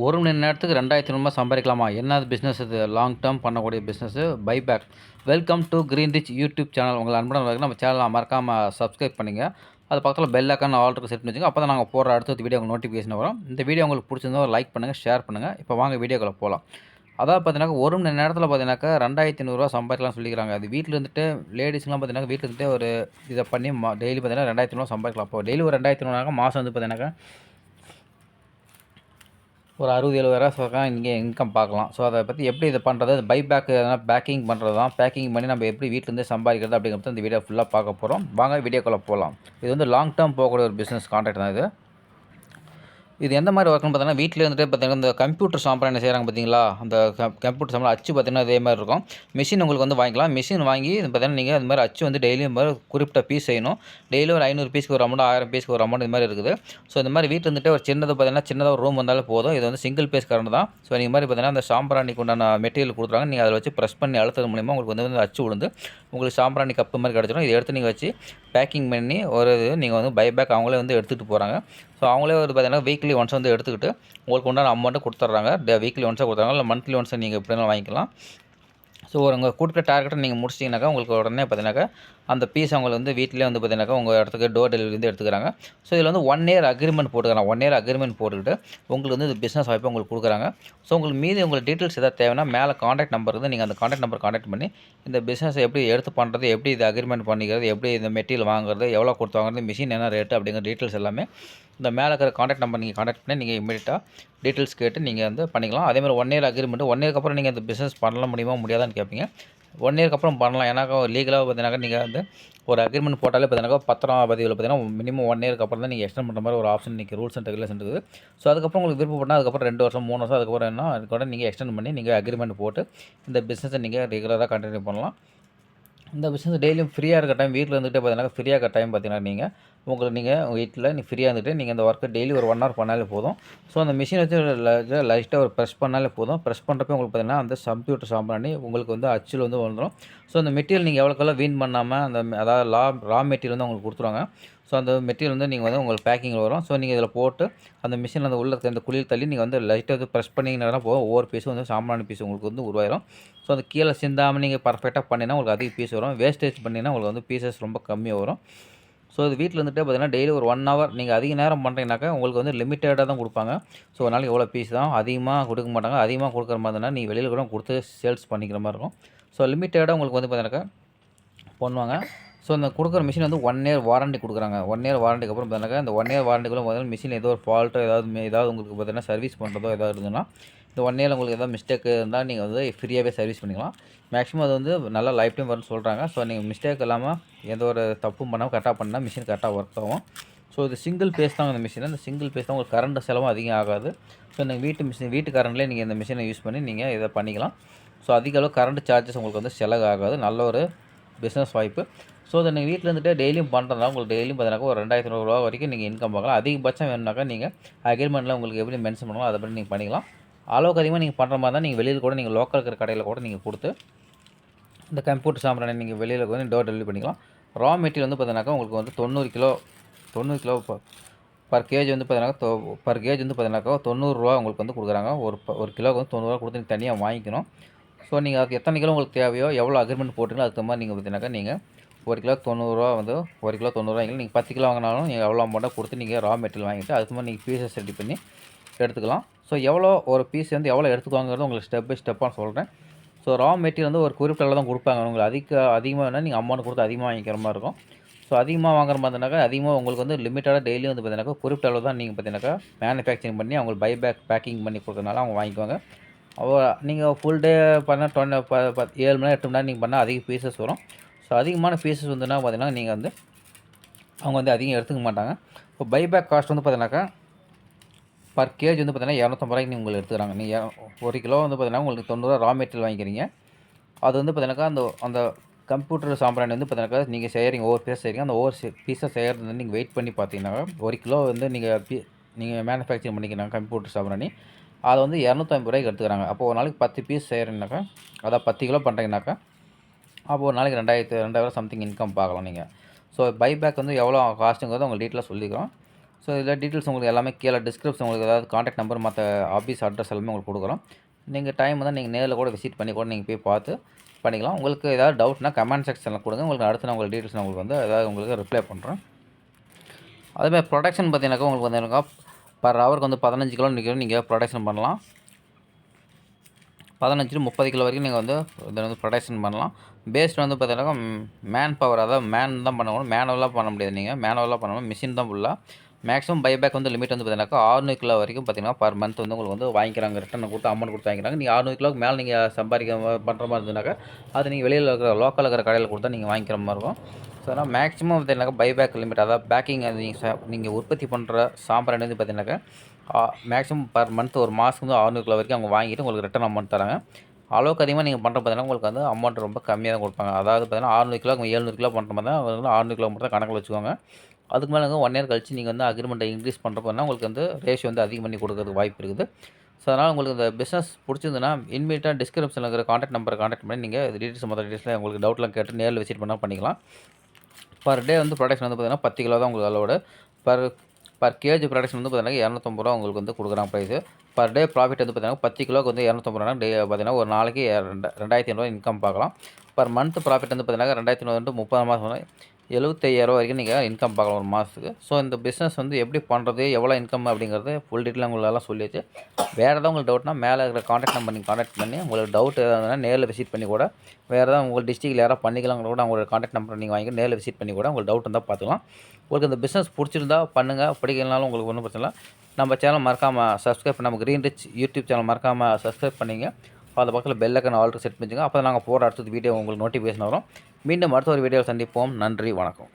ஒரு மணி நேரத்துக்கு ரெண்டாயிரத்தி ரூபாய் சம்பாதிக்கலாமா? என்ன பிஸ்னஸ் இது? லாங் டேர்ம் பண்ணக்கூடிய business buyback welcome to green rich YouTube channel உங்களை அன்புடன் நம்ம சேனலை மறக்காமல் சப்ஸ்கிரைப் பண்ணிங்க. அது பக்கத்தில் பெல் ஐக்கான் ஆல்ரெடி செட் பண்ணிச்சுங்க அப்போ தான் நாங்கள் போடுற அடுத்த வீடியோ உங்களுக்கு நோட்டிஃபிகேஷன் வரும். இந்த வீடியோ உங்களுக்கு பிடிச்சிருந்தா லைக் பண்ணுங்கள் ஷேர் பண்ணுங்கள் இப்போ வாங்க வீடியோக்களை போகலாம் அதாவது பார்த்தீங்கன்னா ஒரு மணி நேரத்தில் பார்த்தீங்கன்னாக்கா ரெண்டாயிரத்தி ஐநூறுரூவா சம்பாதிக்கலாம் சொல்லிக்கிறாங்க. அது வீட்டில் இருந்துட்டு லேடிஸ்லாம் பார்த்தீங்கன்னா வீட்டில் இருந்துட்டு ஒரு இதை பண்ணி டெய்லி பார்த்தீங்கன்னா ரெண்டாயிரத்தி ஐநூறுவா சம்பாதிக்கலாம். அப்போ டெய்லி ஒரு ரெண்டாயிரத்தி ஐநூறுனாக்கா மாதம் வந்து பார்த்தீங்கன்னாக்கா ஒரு அறுபது எழுபதாயிரம் இங்கே இன்கம் பார்க்கலாம். ஸோ அதை பற்றி எப்படி இது பண்ணுறது பை பேக் எதனா பேக்கிங் பண்ணுறது தான். பேக்கிங் பண்ணி நம்ம எப்படி வீட்டிலேருந்து சம்பாதிக்கிறது அப்படிங்கிறது இந்த வீடியோ ஃபுல்லாக பார்க்க போகிறோம் வாங்க வீடியோக்குள்ளே போகலாம் இது வந்து லாங் டேர்ம் போகக்கூடிய ஒரு பிஸ்னஸ் கான்டாக்ட் தான் இது. இது எந்த மாதிரி ஒர்க்னு பார்த்தீங்கன்னா வீட்டில் இருந்துட்டு பார்த்தீங்கன்னா இந்த கம்ப்யூட்டர் சாம்பிராணி செய்கிறாங்க பார்த்தீங்களா? அந்த கம்ப்யூட்டர் சாம்பிராணி அச்சு பார்த்தீங்கன்னா அதே மாதிரி இருக்கும். மிஷின் உங்களுக்கு வந்து வாங்கிக்கலாம். மிஷின் வாங்கி இது பார்த்தீங்கன்னா நீங்கள் அது மாதிரி அச்சு வந்து டெய்லியும் மாதிரி குறிப்பிட்ட பீஸ் செய்யணும். டெய்லியும் ஒரு ஐநூறு பீஸ்க்கு ஒரு அமௌண்ட் ஆயிரம் பீஸ்க்கு ஒரு அமௌண்ட் இது மாதிரி இருக்குது. ஸோ இந்த மாதிரி வீட்டில் இருந்துட்டு ஒரு சின்னது பார்த்தீங்கன்னா சின்னதாக ஒரு ரூம் வந்தாலும் போதும். இது வந்து சிங்கிள் பேஸ் கரண்ட் தான். ஸோ நீங்கள் மாதிரி பார்த்தீங்கன்னா அந்த சாம்பிராணிக்கு உண்டான மெட்டீரியல் கொடுத்துறாங்க நீங்கள் அதை வச்சு ப்ரெஸ் பண்ணி அழுத்தது மூலிமா உங்களுக்கு வந்து அச்சு விழுந்து உங்களுக்கு சாம்பிராணி கப்பு மாதிரி கிடச்சிடும். இதை எடுத்து நீங்கள் வச்சு பேக்கிங் பண்ணி ஒரு இது நீங்கள் வந்து பைபேக் அவங்களே வந்து எடுத்துகிட்டு போகிறாங்க ஸோ அவங்களே வந்து பார்த்தீங்கன்னா வீக்லி ஒன்ஸ் வந்து எடுத்துக்கிட்டு உங்களுக்கு உண்டான அமௌண்ட்டை கொடுத்துட்றாங்க. வீக்லி ஒன்ஸாக கொடுத்துறாங்க இல்லை மந்த்லி ஒன்ஸை நீங்கள் எப்படினாலும் வாங்கிக்கலாம். ஸோ ஒரு உங்கள் கொடுக்குற டார்கெட்டை நீங்கள் முடிச்சிட்டிங்கனாக்கா உங்களுக்கு உடனே பார்த்தீங்கன்னாக்கா அந்த பீஸ் அவங்க வந்து வீட்டிலே வந்து பார்த்தீங்கன்னாக்கா உங்கள் இடத்துக்கு டோர் டெலிவரி வந்து எடுத்துக்கிறாங்க. ஸோ இதில் வந்து ஒன் இயர் அக்ரிமெண்ட் போட்டுக்கிறாங்க. ஒன் இயர் அக்ரிமெண்ட் போட்டுக்கிட்டு உங்களுக்கு வந்து இது பிஸ்னஸ் வாய்ப்பு உங்களுக்கு கொடுக்குறாங்க. ஸோ உங்களுக்கு மீதி உங்களுக்கு டீட்டெயில்ஸ் எதாவது தேவைன்னா மேலே காண்டாக்ட் நம்பர் வந்து நீங்கள் அந்த காண்டாக்ட் நம்பர் காண்டாக்ட் பண்ணி இந்த பிஸ்னஸ் எப்படி எடுத்து பண்ணுறது எப்படி இது அக்ரிமெண்ட் பண்ணிக்கிறது எப்படி இந்த மெட்டீரியல் வாங்குறது எவ்வளோ கொடுத்து வாங்குறது மிஷின் என்ன ரேட்டு அப்படிங்கிற டீட்டெயில்ஸ் எல்லாமே இந்த மேலே இருக்கிற காண்டாக்ட் நம்பர் நீங்கள் காண்டாக்ட் பண்ணி நீங்கள் இமீடியட்டாக டீட்டெயில்ஸ் கேட்டு நீங்கள் வந்து பண்ணிக்கலாம். அதேமாதிரி ஒன் இயர் அக்ரிமெண்ட் ஒன் இயர்க்கு அப்புறம் நீங்கள் இந்த பிஸ்னஸ் பண்ணலாம் முடியுமா முடியாதான்னு கேட்பீங்க ஒன் இயர்க்கு அப்புறம் பண்ணலாம். ஏன்னாக்கா லீகலாக பார்த்தீங்கன்னாக்கா நீங்கள் வந்து ஒரு அக்ரிமெண்ட் போட்டாலே பார்த்தீங்கன்னா பத்திரம் பதிவில் பார்த்தீங்கன்னா மினிமம் ஒன் இயர்க்கு அப்புறம் தான் நீங்கள் எக்ஸ்டெண்ட் பண்ணுற மாதிரி ஒரு ஆப்ஷன் நீங்கள் ரூல்ஸ் அண்ட் ரெகுலேஷன் இருக்குது. ஸோ அதுக்கப்புறம் உங்களுக்கு விருப்பப்பட்டால் அதுக்கப்புறம் ரெண்டு வருஷம் மூணு வருஷம் அதுக்கப்புறம் என்ன அதுக்கூட நீங்கள் எக்ஸ்டெண்ட் பண்ணி நீங்கள் அக்ரிமெண்ட் போட்டு இந்த பிஸ்னஸை நீங்கள் ரெகுலராக கண்டினியூ பண்ணலாம். இந்த பிஸ்னஸ் டெய்லியும் ஃப்ரீயாக இருக்க டைம் வீட்டில் இருந்துகிட்டே பார்த்தீங்கன்னா ஃப்ரீயாக இருக்க டைம் பார்த்தீங்கன்னா நீங்கள் உங்களுக்கு நீங்கள் வீட்டில் நீ ஃப்ரீயாக இருந்துட்டு நீங்கள் இந்த ஒர்க்கை டெய்லி ஒரு ஒன் ஹவர் பண்ணாலே போதும். ஸோ அந்த மிஷின் வச்சு லைட்டாக ஒரு ப்ரெஸ் பண்ணாலே போதும். ப்ரெஸ் பண்ணுறப்ப உங்களுக்கு பார்த்தீங்கன்னா அந்த கம்ப்யூட்டர் சாம்பிராணி உங்களுக்கு வந்து அச்சில் வந்து வந்துடும் ஸோ அந்த மெட்டீரியல் நீங்கள் எவ்வளோக்கெல்லாம் வீண் பண்ணாமல் அந்த அதாவது லா ரா மெட்டீரியல் வந்து உங்களுக்கு கொடுத்துருவாங்க. ஸோ அந்த மெட்டீரியல் வந்து நீங்கள் வந்து உங்களுக்கு பேக்கிங்கில் வரும். ஸோ நீங்கள் இதில் போட்டு அந்த மிஷினில் அந்த உள்ள அந்த குளிர் தள்ளி நீங்கள் வந்து லைட்டாக வந்து ப்ரெஸ் பண்ணிங்கன்னா போதும். ஒவ்வொரு பீஸும் வந்து சாம்பிராணி பீஸ் உங்களுக்கு வந்து உருவாயிரும். ஸோ அந்த கீழே சிந்தாமல் நீங்கள் பர்ஃபெக்டாக பண்ணினா உங்களுக்கு அதிக பீஸ் வரும். வேஸ்டேஜ் பண்ணினா உங்களுக்கு வந்து பீசஸ் ரொம்ப கம்மியாக வரும். ஸோ இது வீட்டில் இருந்துட்டு பார்த்தீங்கன்னா டெய்லி ஒரு ஒன் ஹவர் நீங்கள் அதிக நேரம் பண்ணுறீங்கனாக்கா உங்களுக்கு வந்து லிமிட்டடாக தான் கொடுப்பாங்க. ஸோ ஒரு நாளைக்கு எவ்வளோ பீஸ் தான்? அதிகமாக கொடுக்க மாட்டாங்க. அதிகமாக கொடுக்குற மாதிரி நீங்கள் வெளியில் கூட கொடுத்து சேல்ஸ் பண்ணிக்கிற மாதிரி இருக்கும். ஸோ லிமிட்டடாக உங்களுக்கு வந்து பார்த்தீங்கன்னாக்கா பண்ணுவாங்க. ஸோ அந்த கொடுக்குற மிஷின் வந்து ஒன் இயர் வாரண்டி கொடுக்குறாங்க. ஒன் இயர் வாரண்டிக்கு அப்புறம் பார்த்தீங்கன்னா இந்த ஒன் இயர் வாரண்டிக்குள்ள முதல்ல மிஷின் ஏதோ ஒரு ஃபால்ட்டோ ஏதாவது ஏதாவது உங்களுக்கு பார்த்தீங்கன்னா சர்வீஸ் பண்ணுறதோ ஏதாவது இருந்ததுன்னா இந்த ஒன் இயரில் உங்களுக்கு ஏதாவது மிஸ்டேக் இருந்தால் நீங்கள் வந்து ஃப்ரீயாகவே சர்வீஸ் பண்ணிக்கலாம். மேக்ஸிமம் அது வந்து நல்லா லைஃப் டைம் வரும்னு சொல்கிறாங்க ஸோ நீங்கள் மிஸ்டேக் இல்லாமல் எந்த ஒரு தப்பும் பண்ணாமல் கரெக்டாக பண்ணால் மிஷின் கரெக்டாக ஒர்க் ஆகும். ஸோ இது சிங்கிள் பேஸ் தான் இந்த மிஷின் இந்த சிங்கிள் பேஸ் தான் உங்களுக்கு கரண்ட் செலவும் அதிகம் ஆகாது. ஸோ இந்த வீட்டு மிஷின் வீட்டு கரண்ட்லேயே நீங்கள் இந்த மிஷினை யூஸ் பண்ணி நீங்கள் இதை பண்ணிக்கலாம். ஸோ அதிக அளவு கரண்ட் சார்ஜஸ் உங்களுக்கு வந்து செலவு ஆகாது. நல்ல ஒரு பிஸ்னஸ் வாய்ப்பு. ஸோ அதை நீங்கள் வீட்டில் இருந்துட்டு டெய்லியும் பண்ணுறதா உங்களுக்கு டெய்லியும் பார்த்தீங்கன்னா ஒரு ரெண்டாயிரத்தி ரூபா வரைக்கும் நீங்கள் இன்கம் பார்க்கலாம். அதிகபட்சம் வேணும்னாக்கா நீங்கள் அக்ரிமெண்ட்டில் உங்களுக்கு எப்படி மென்ஷன் பண்ணலாம் அதை பற்றி நீங்கள் பண்ணிக்கலாம். அளவுக்கு அதிகமாக நீங்கள் பண்ணுற மாதிரி தான் நீங்கள் வெளியில் கூட நீங்கள் லோக்கல் இருக்கிற கடையில் கூட நீங்கள் கொடுத்து இந்த கம்ப்யூட்டர் சாம்பிராணி நீங்கள் வெளியில் வந்து டோர் டெலிவரி பண்ணிக்கலாம். ரா மெட்டீரியல் வந்து பார்த்தீங்கன்னாக்கா உங்களுக்கு வந்து தொண்ணூறு கிலோ தொண்ணூறு கிலோ பர் கேஜி வந்து பார்த்தீங்கன்னா பர் கேஜ் வந்து பார்த்தீங்கன்னாக்கா தொண்ணூறுரூவா உங்களுக்கு வந்து கொடுக்குறாங்க. ஒரு ஒரு கிலோ வந்து தொண்ணூறுரூவா கொடுத்து நீங்கள் தனியாக வாங்கிக்கணும். ஸோ நீங்கள் அதுக்கு எத்தனை கிலோ உங்களுக்கு தேவையோ எவ்வளோ அக்ரிமெண்ட் போட்டுங்களோ அதுக்கு மாதிரி நீங்கள் பார்த்தீங்கன்னாக்கா நீங்கள் ஒரு கிலோ தொண்ணூறுரூவா வந்து ஒரு கிலோ தொண்ணூறுரூவா நீங்கள் பத்து கிலோ வாங்கினாலும் நீங்கள் எவ்வளோ அமௌண்ட்டாக கொடுத்து நீங்கள் ரா மெட்டீரியல் வாங்கிட்டு அதுக்கு மாதிரி நீங்கள் பீசஸ் ரெடி பண்ணி எடுத்துக்கலாம். ஸோ எவ்வளோ ஒரு பீஸ் வந்து எவ்வளோ எடுத்துக்குவாங்கிறது உங்களுக்கு ஸ்டெப் பை ஸ்டெப்பாக சொல்கிறேன் ஸோ ரா மெட்டீரியல் வந்து ஒரு குறிப்பிட்ட தான் கொடுப்பாங்க. உங்களுக்கு அதிக அதிகமாக வேணால் நீங்கள் அமௌண்ட் கொடுத்து அதிகமாக வாங்கிக்கிற மாதிரி இருக்கும். ஸோ அதிகமாக வாங்குற மாதிரினாக்கா அதிகமாக உங்களுக்கு வந்து லிமிட்டடாக டெய்லி வந்து பார்த்தீங்கன்னா குறிப்பிட்ட அளவு தான் நீங்கள் பார்த்தீங்கன்னாக்கா மேனுஃபேக்சரிங் பண்ணி அவங்களுக்கு பைபேக் பேக்கிங் பண்ணி கொடுக்கறனால அவங்க வாங்கிக்குவாங்க. அவ நீங்கள் ஃபுல் டே பண்ண டுவெண்ட்டி ப ஏழு மணி நேரம் எட்டு மணி நேரம் நீங்கள் பண்ணால் அதிக பீசஸ் வரும். ஸோ அதிகமான ஃபீஸஸ் வந்துன்னா பார்த்தீங்கன்னா நீங்கள் வந்து அவங்க வந்து அதிகம் எடுத்துக்க மாட்டாங்க. இப்போ பைபேக் காஸ்ட் வந்து பார்த்தீங்கன்னாக்கா பர் கேஜ் வந்து பார்த்தீங்கன்னா இரநூத்தம்பது ரூபாய்க்கு நீங்கள் உங்களுக்கு எடுத்துக்கிறாங்க. நீங்கள் ஒரு கிலோ வந்து பார்த்தீங்கன்னா உங்களுக்கு தொண்ணூறுரூவா ரா மெட்டீரியல் வாங்கிக்கிறீங்க. அது வந்து பார்த்தீங்கன்னாக்கா அந்த அந்த கம்ப்யூட்டர் சாம்பிராணி வந்து பார்த்தீங்கன்னாக்கா நீங்கள் செய்கிறீங்க ஒவ்வொரு பீஸ் செய்கிறீங்க அந்த ஒவ்வொரு பீஸை செய்கிறது வந்து நீங்கள் வெயிட் பண்ணி பார்த்தீங்கன்னா ஒரு கிலோ வந்து நீங்கள் பீ நீங்கள் மேனுஃபேக்சரிங் பண்ணிக்கிறாங்க கம்ப்யூட்டர் சாம்பிராணி. அதை வந்து இரநூத்தம்பது ரூபாய்க்கு எடுத்துக்கிறாங்க. அப்போ ஒரு நாளைக்கு பத்து பீஸ் செய்கிறீங்கனாக்கா அதான் பத்து கிலோ பண்ணுறீங்கனாக்கா அப்போ ஒரு நாளைக்கு ரெண்டாயிரத்து ரெண்டாயிரம் சம்திங் இன்கம் பார்க்கலாம் நீங்கள் ஸோ பைபேக் வந்து எவ்வளோ காஸ்ட்டுங்கிறது உங்களுக்கு டீட்டெயிலாக சொல்லிக்கிறோம். ஸோ இதில் டீட்டெயில்ஸ் உங்களுக்கு எல்லாமே கீழே டிஸ்கிரிப்ஷன் உங்களுக்கு ஏதாவது காண்டாக்ட் நம்பர் மற்ற ஆஃபீஸ் அட்ரஸ் எல்லாமே உங்களுக்கு கொடுக்குறோம். நீங்கள் டைம் தான் நீங்கள் நேரில் கூட விசிட் பண்ணி கூட நீங்கள் போய் பார்த்து பண்ணிக்கலாம். உங்களுக்கு ஏதாவது டவுட்னா கமெண்ட் செக்ஷனில் கொடுங்க. உங்களுக்கு அடுத்து நான் உங்களுக்கு டீட்டெயில்ஸ் நான் உங்களுக்கு வந்து ஏதாவது உங்களுக்கு ரிப்ளை பண்ணுறேன் அதேமாதிரி ப்ரொடக்ஷன் பார்த்தீங்கன்னாக்கா உங்களுக்கு வந்து பர் ஹவருக்கு வந்து பதினஞ்சு கிலோ நிற்கிற நீங்கள் ப்ரொடக்ஷன் பண்ணலாம். பதினஞ்சு முப்பது கிலோ வரைக்கும் நீங்கள் வந்து இதை வந்து ப்ரொடக்ஷன் பண்ணலாம். பேஸ்ட் வந்து பார்த்தீங்கன்னாக்கா மேன் பவர் அதாவது மேன் தான் பண்ணணும் மேனுவலாக பண்ண முடியாது நீங்கள் மேனுவலாக பண்ணணும் மிஷின் தான் ஃபுல்லாக மேக்ஸிமம் பைபேக் வந்து லிமிட் வந்து பார்த்தீங்கன்னாக்கா ஆறுநூறு கிலோ வரைக்கும் பார்த்தீங்கன்னா பர் மந்த் வந்து உங்களுக்கு வந்து வாங்கிக்கிறாங்க. ரிட்டன் கொடுத்து அமௌண்ட் கொடுத்து வாங்கிக்கிறாங்க. நீங்கள் ஆறுநூறு கிலோக்கு மேலே நீங்கள் சம்பாதிக்க பண்ணுற மாதிரி இருந்ததுனாக்கா அது நீங்கள் வெளியில் இருக்கிற லோக்கலில் இருக்கிற கடையில் கொடுத்தா நீங்கள் வாங்கிக்கிற மாதிரி இருக்கும். ஸோ அதனால் மேக்ஸிமம் பார்த்தீங்கன்னாக்கா பைபேக் லிமிட் அதாவது பேக்கிங் நீங்கள் நீங்கள் உற்பத்தி பண்ணுற சாம்பிராணி வந்து பார்த்தீங்கன்னாக்கா மேக்ஸிமம் பர் மந்த் ஒரு மாதம் வந்து ஆறுநூறு கிலோ வரைக்கும் அவங்க வாங்கிட்டு உங்களுக்கு ரிட்டன் அமௌண்ட் தராங்க. அளவுக்கு அதிகமாக நீங்கள் பண்ணுற பார்த்தீங்கன்னா உங்களுக்கு வந்து அமௌண்ட் ரொம்ப கம்மியாக தான் கொடுப்பாங்க. அதாவது பார்த்தீங்கன்னா ஆறுநூறு கிலோ எழுநூறு கிலோ பண்ணுற மாதிரி தான் ஆறுநூறு கிலோ மட்டும் தான் கணக்கில் வச்சுக்கோங்க. அதுக்கு மேலே ஒன் இயர் கழிச்சு நீங்கள் வந்து அக்ரிமெண்ட்டை இன்க்ரீஸ் பண்ணுறப்போனா உங்களுக்கு வந்து ரேஷியோ வந்து அதிகம் பண்ணி கொடுக்கறதுக்கு வாய்ப்பு இருக்குது. ஸோ அதனால் உங்களுக்கு இந்த பிஸ்னஸ் பிடிச்சிருந்துன்னா இன்மீடியட்டாக டிஸ்கிரிப்ஷனில் இருக்கிற காண்டாக்ட் நம்பரை காண்டாக்ட் பண்ணி நீங்கள் டீட்டெயில்ஸ் மொத்த டீட்டெயில்ஸில் உங்களுக்கு டவுட்லாம் கேட்டு நேரில் விசிட் பண்ணால் பண்ணிக்கலாம். பர் டே வந்து ப்ரொடக்ஷன் வந்து பார்த்தீங்கன்னா பத்து கிலோ தான் உங்களுக்கு அளவோட பர் பர் கேஜி ப்ரொடக்ஷன் வந்து பார்த்தீங்கன்னா இரநூத்தம்பது ரூபா உங்களுக்கு வந்து கொடுக்குறாங்க ப்ரைஸு பர் டே ப்ராஃபிட் வந்து பார்த்தீங்கன்னா பத்து கிலோக்கு வந்து இரநூத்தம்பது ரூபா டே பார்த்தீங்கன்னா ஒரு நாளைக்கு ரெண்டு ரெண்டாயிரத்தி ஐநூறுவா இன்கம் பார்க்கலாம். பர் மந்த் ப்ராஃபிட் வந்து பார்த்தீங்கன்னா ரெண்டாயிரத்தி ஐநூறு முப்பது மாதம் எழுபத்தையாயிரம் வரைக்கும் நீங்கள் இன்கம் பார்க்கலாம் ஒரு மாதத்துக்கு ஸோ இந்த பிஸ்னஸ் வந்து எப்படி பண்ணுறது எவ்வளோ இன்கம் அப்படிங்கிறது ஃபுல் டீட்டெயில் உங்களெல்லாம் சொல்லியாச்சு. வேறு ஏதாவது உங்களுக்கு டவுட்னா மேலே இருக்கிற காண்டாக்ட் நம்பர் நீங்கள் காண்டாக்ட் பண்ணி உங்களுக்கு டவுட் ஏதாவது நேரில் விசிட் பண்ணி கூட வேறு ஏதாவது உங்கள் டிஸ்ட்ரிக்ட்டில் யாராவது பண்ணிக்கலாம் கூட அவங்களோட காண்டாக்ட் நம்பர் நீங்கள் வாங்கி நேரில் விசிட் பண்ணி கூட உங்களுக்கு டவுட் இருந்தால் பார்த்துக்கலாம். உங்களுக்கு இந்த பிஸ்னஸ் பிடிச்சிருந்தா பண்ணுங்கள் பிடிக்கலனாலும் உங்களுக்கு ஒன்றும் பிரச்சனை இல்லை. நம்ம சேனல் மறக்காமல் சப்ஸ்கிரைப் பண்ண நம்ம க்ரீன் ரிச் யூடியூப் சேனல் மறக்காமல் சப்ஸ்கிரைப் பண்ணிங்க. அந்த பக்கத்தில் பெல் ஐக்கன் ஆல்ரெடி செட் பண்ணிச்சுங்க அப்போ நாங்கள் போகிற அடுத்தது வீடியோ உங்களுக்கு நோட்டிஃபிகேஷன் வரும். மீண்டும் அடுத்த ஒரு வீடியோவில் சந்திப்போம். நன்றி வணக்கம்.